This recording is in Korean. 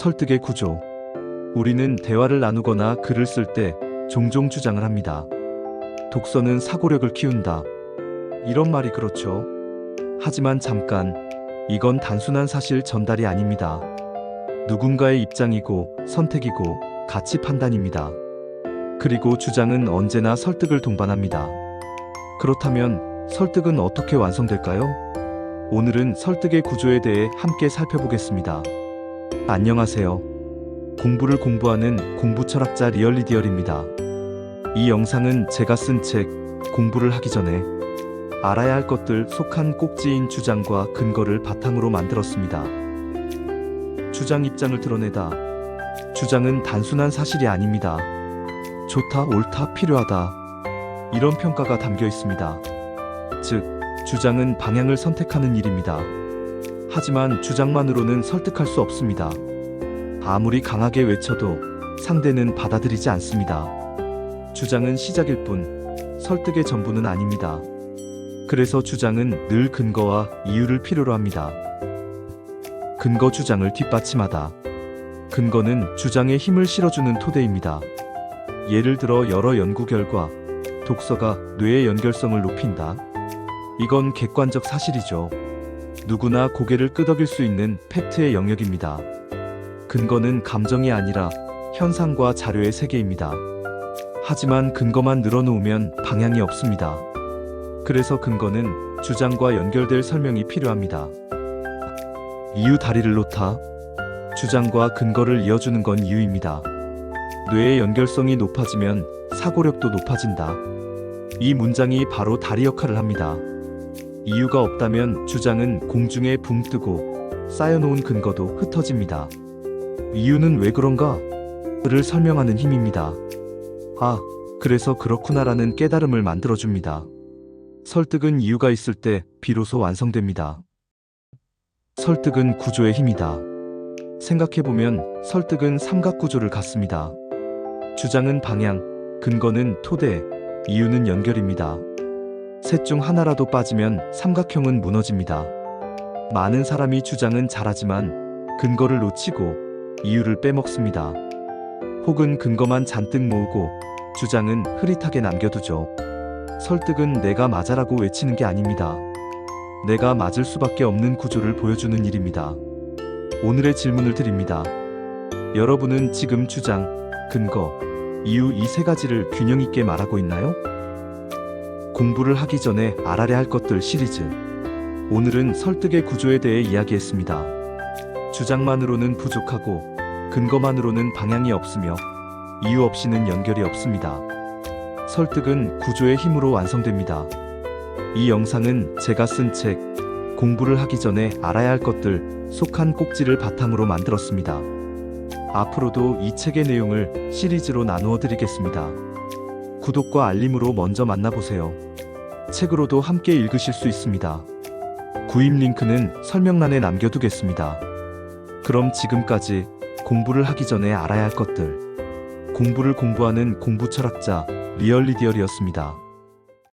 설득의 구조. 우리는 대화를 나누거나 글을 쓸 때 종종 주장을 합니다. 독서는 사고력을 키운다. 이런 말이 그렇죠. 하지만 잠깐, 이건 단순한 사실 전달이 아닙니다. 누군가의 입장이고 선택이고 가치 판단입니다. 그리고 주장은 언제나 설득을 동반합니다. 그렇다면 설득은 어떻게 완성될까요? 오늘은 설득의 구조에 대해 함께 살펴보겠습니다. 안녕하세요. 공부를 공부하는 공부 철학자 리얼리디얼입니다. 이 영상은 제가 쓴 책 공부를 하기 전에 알아야 할 것들 속한 꼭지인 주장과 근거를 바탕으로 만들었습니다. 주장 입장을 드러내다. 주장은 단순한 사실이 아닙니다. 좋다, 옳다, 필요하다. 이런 평가가 담겨 있습니다. 즉, 주장은 방향을 선택하는 일입니다. 하지만 주장만으로는 설득할 수 없습니다. 아무리 강하게 외쳐도 상대는 받아들이지 않습니다. 주장은 시작일 뿐 설득의 전부는 아닙니다. 그래서 주장은 늘 근거와 이유를 필요로 합니다. 근거 주장을 뒷받침하다. 근거는 주장에 힘을 실어주는 토대입니다. 예를 들어 여러 연구 결과 독서가 뇌의 연결성을 높인다. 이건 객관적 사실이죠. 누구나 고개를 끄덕일 수 있는 팩트의 영역입니다. 근거는 감정이 아니라 현상과 자료의 세계입니다. 하지만 근거만 늘어놓으면 방향이 없습니다. 그래서 근거는 주장과 연결될 설명이 필요합니다. 이유 다리를 놓다. 주장과 근거를 이어주는 건 이유입니다. 뇌의 연결성이 높아지면 사고력도 높아진다. 이 문장이 바로 다리 역할을 합니다. 이유가 없다면 주장은 공중에 붕 뜨고 쌓여놓은 근거도 흩어집니다. 이유는 왜 그런가? 를 설명하는 힘입니다. 아, 그래서 그렇구나라는 깨달음을 만들어줍니다. 설득은 이유가 있을 때 비로소 완성됩니다. 설득은 구조의 힘이다. 생각해보면 설득은 삼각구조를 갖습니다. 주장은 방향, 근거는 토대, 이유는 연결입니다. 셋 중 하나라도 빠지면 삼각형은 무너집니다. 많은 사람이 주장은 잘하지만 근거를 놓치고 이유를 빼먹습니다. 혹은 근거만 잔뜩 모으고 주장은 흐릿하게 남겨두죠. 설득은 내가 맞아라고 외치는 게 아닙니다. 내가 맞을 수밖에 없는 구조를 보여주는 일입니다. 오늘의 질문을 드립니다. 여러분은 지금 주장, 근거, 이유 이 세 가지를 균형 있게 말하고 있나요? 공부를 하기 전에 알아야 할 것들 시리즈. 오늘은 설득의 구조에 대해 이야기했습니다. 주장만으로는 부족하고 근거만으로는 방향이 없으며 이유 없이는 연결이 없습니다. 설득은 구조의 힘으로 완성됩니다. 이 영상은 제가 쓴 책 공부를 하기 전에 알아야 할 것들 속한 꼭지를 바탕으로 만들었습니다. 앞으로도 이 책의 내용을 시리즈로 나누어 드리겠습니다. 구독과 알림으로 먼저 만나보세요. 책으로도 함께 읽으실 수 있습니다. 구입 링크는 설명란에 남겨두겠습니다. 그럼 지금까지 공부를 하기 전에 알아야 할 것들. 공부를 공부하는 공부 철학자 리얼리디얼이었습니다.